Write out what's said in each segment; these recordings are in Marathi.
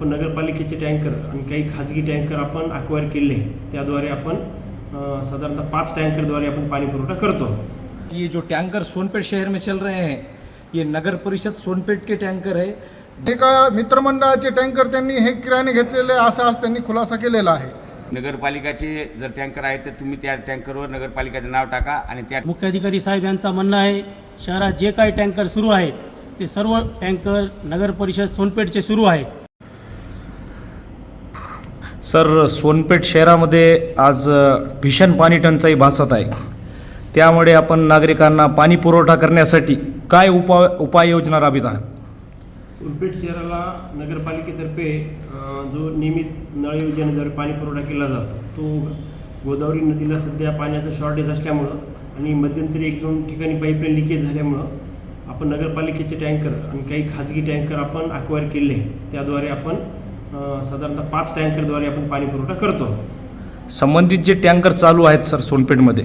आपण नगरपालिकेचे टँकर आणि काही खाजगी टँकर आपण अक्वायर केले त्याद्वारे आपण साधारणतः पाच टँकरद्वारे आपण पाणी पुरवठा करतो. ये जो टैंकर सोनपेट शहर में चल रहे हैं ये नगर परिषद सोनपेट के टैंकर है। जे का मित्रमंडळाचे टँकर त्यांनी हे किरायाने घेतलेले आहे, असा आज त्यांनी खुलासा केलेला आहे. नगरपालिकाचे जर टँकर आहे तर तुम्ही त्या टँकरवर नगरपालिकाचं नाव टाका आणि त्या मुख्याधिकारी साहेब यांचं म्हणणं आहे शहरात जे काही टँकर सुरू आहेत ते सर्व टँकर नगर परिषद सोनपेठचे सुरू आहे सर सोनपेठ शहरामध्ये आज भीषण पाणी टंचाई भासत आहे. त्यामुळे आपण नागरिकांना पाणी पुरवठा करण्यासाठी काय उपाय उपाययोजना राबवित आहात? सोनपेठ शहराला नगरपालिकेतर्फे जो नियमित नळ योजनेद्वारे पाणी पुरवठा केला जातो तो गोदावरी नदीला सध्या पाण्याचं शॉर्टेज असल्यामुळं आणि मध्यंतरी एक दोन ठिकाणी पाईपलाईन लिकेज झाल्यामुळं आपण नगरपालिकेचे टँकर आणि काही खाजगी टँकर आपण अक्वायर केले त्याद्वारे आपण साधारणतः पाच टँकरद्वारे आपण पाणी पुरवठा करतो. संबंधित जे टँकर चालू आहेत सर सोनपेठमध्ये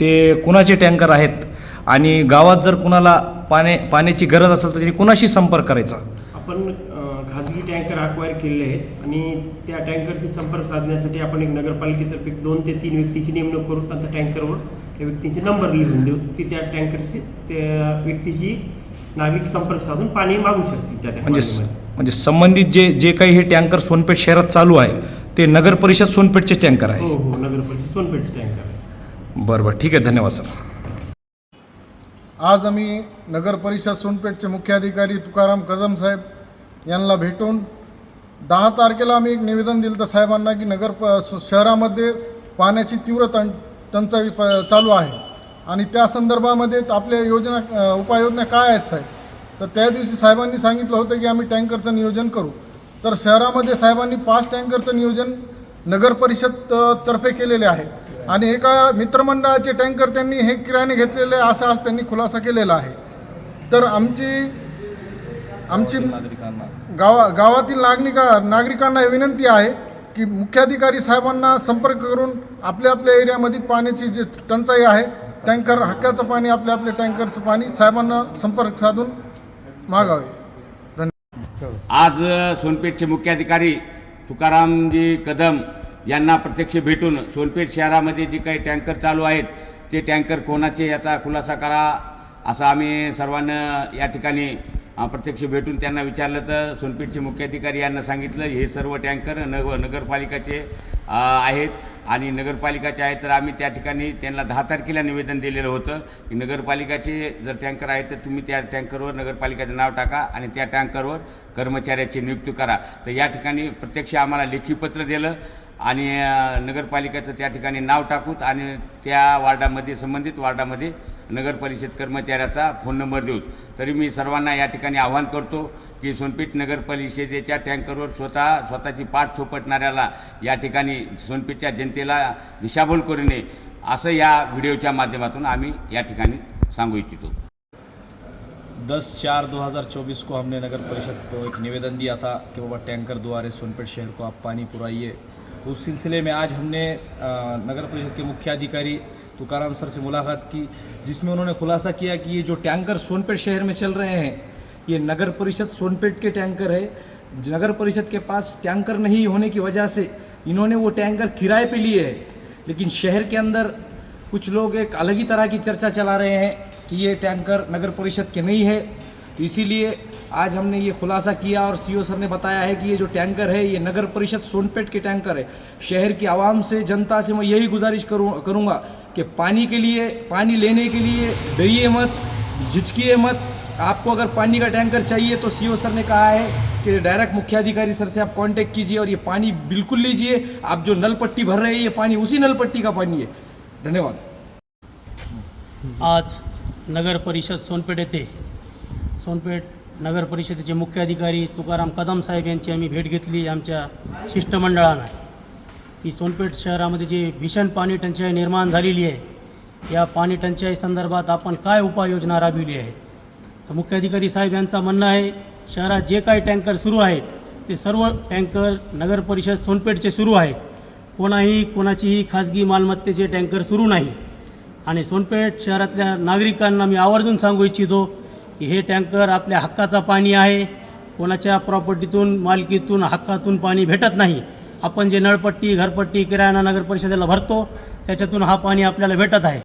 ते कुणाचे टँकर आहेत? आणि गावात जर कुणाला पाणी पाण्याची गरज असेल तर त्यांनी कुणाशी संपर्क करायचा? आपण खाजगी टँकर अक्वायर केलेले आहेत आणि त्या टँकरशी संपर्क साधण्यासाठी आपण एक नगरपालिकेतर्फे दोन ते तीन व्यक्तीची नेमणूक करू त्या टँकरवर त्या व्यक्तींचे नंबर लिहून देऊ. की त्या टँकरशी त्या व्यक्तीशी नागरिक संपर्क साधून पाणी मागू शकतील त्या म्हणजे. म्हणजे संबंधित जे जे काही हे टँकर सोनपेठ शहरात चालू आहे ते नगर परिषद सोनपेठचे टँकर आहे. हो हो सोनपेठचे टँकर आहे. बरं बरं ठीक आहे धन्यवाद सर. आज आम्ही नगर परिषद सोनपेठचे मुख्याधिकारी तुकाराम कदम साहेब यांना भेटून दहा तारखेला आम्ही एक निवेदन दिलं तर साहेबांना की नगर प स- शहरामध्ये पाण्याची तीव्र टं टंचाई प चालू आहे. आणि त्या संदर्भामध्ये आपल्या योजना उपाययोजना काय आहेत साहेब? तर त्या दिवशी साहेबांनी सांगितलं होतं की आम्ही टँकरचं नियोजन करू. तर शहरामध्ये साहेबांनी पाच टँकरचं नियोजन नगर परिषद तर्फे केलेले आहे. आणि एका मित्रमंडळाचे टँकर त्यांनी हे किरायाने घेतलेले आहे, असा आज त्यांनी खुलासा केलेला आहे. तर आमची आमची गावा गावातील नागरिका नागरिकांना विनंती आहे की मुख्याधिकारी साहेबांना संपर्क करून आपल्या आपल्या एरियामध्ये पाण्याची जी टंचाई आहे टँकर हक्काचं पाणी आपल्या आपल्या टँकरचं पाणी साहेबांना संपर्क साधून मागावे. आज सोनपेठचे मुख्याधिकारी तुकारामजी कदम यांना प्रत्यक्ष भेटून सोनपेठ शहरामध्ये जे काही टँकर चालू आहेत ते टँकर कोणाचे याचा खुलासा करा असं आम्ही सर्वांना या ठिकाणी प्रत्यक्ष भेटून त्यांना विचारलं तर सोनपेठचे मुख्याधिकारी यांना सांगितलं हे सर्व टँकर नग नगरपालिकाचे आहेत आणि नगरपालिकाचे आहेत. तर आम्ही त्या ठिकाणी त्यांना दहा तारखेला निवेदन दिलेलं होतं की नगरपालिकाचे जर टँकर आहेत तर तुम्ही त्या टँकरवर नगरपालिकाचं नाव टाका आणि त्या टँकरवर कर्मचाऱ्याची नियुक्ती करा. तर या ठिकाणी प्रत्यक्ष आम्हाला लेखी पत्र दिलं. आणि नगरपालिकेचं त्या ठिकाणी नाव टाकूत आणि त्या वार्डामध्ये संबंधित वार्डामध्ये नगर परिषद कर्मचाऱ्याचा फोन नंबर देऊत तरी मी सर्वांना या ठिकाणी आवाहन करतो की सोनपीठ नगर परिषदेच्या टँकरवर स्वतः स्वतःची पाठ थोपटणाऱ्याला या ठिकाणी सोनपीठच्या जनतेला दिशाभूल करू नये असं या व्हिडिओच्या माध्यमातून आम्ही या ठिकाणी सांगू इच्छितो. दस चार 2024 को हमने नगर परिषद को एक निवेदन दिया था कि बाबा टैंकर द्वारे सोनपेट शहर को आप पानी पुराइए। उस सिलसिले में आज हमने नगर परिषद के मुख्याधिकारी तुकाराम सर से मुलाकात की, जिसमें उन्होंने खुलासा किया कि ये जो टैंकर सोनपेट शहर में चल रहे हैं, ये नगर परिषद सोनपेट के टैंकर है। नगर परिषद के पास टैंकर नहीं होने की वजह से इन्होंने वो टैंकर किराए पे लिए है, लेकिन शहर के अंदर कुछ लोग एक अलग ही तरह की चर्चा चला रहे हैं। कि ये टैंकर नगर परिषद के नहीं है। तो इसीलिए आज हमने ये खुलासा किया और सीओ सर ने बताया है कि ये जो टैंकर है, ये नगर परिषद सोनपेट के टैंकर है। शहर की आवाम से, जनता से मैं यही गुजारिश करूँ, करूँगा कि पानी के लिए, पानी लेने के लिए डरिए मत, झिझकिए मत। आपको अगर पानी का टैंकर चाहिए तो सीओ सर ने कहा है कि डायरेक्ट मुख्याधिकारी सर से आप कांटेक्ट कीजिए और ये पानी बिल्कुल लीजिए। आप जो नल पट्टी भर रहे हैं, ये पानी उसी नल पट्टी का पानी है। धन्यवाद। आज नगर परिषद सोनपेठ येथे. सोनपेठ नगर परिषदेचे मुख्य अधिकारी तुकाराम कदम साहेब यांची आम्ही भेट घेतली आमच्या शिष्टमंडळानं. की सोनपेठ शहरामध्ये जी भीषण पाणी टंचाई निर्माण झालेली आहे या पाणी टंचाई संदर्भात आपण काय उपाययोजना राबविली आहे? तर मुख्याधिकारी साहेब यांचं म्हणणं आहे शहरात जे काही टँकर सुरू आहेत ते सर्व टँकर नगर परिषद सोनपेठचे सुरू आहे कोणाही कोणाचीही खाजगी मालमत्तेचे टँकर सुरू नाही. आणि सोनपेठ शहरातल्या नागरिकांना मी आवर्जून सांगू इच्छितो की हे टँकर आपल्या हक्काचा पाणी आहे. कोणाच्या प्रॉपर्टीतून मालकीतून हक्कातून पाणी भेटत नाही. आपण जे नळपट्टी घरपट्टी किराणा नगर परिषदेला भरतो त्याच्यातून हा पाणी आपल्याला भेटत आहे.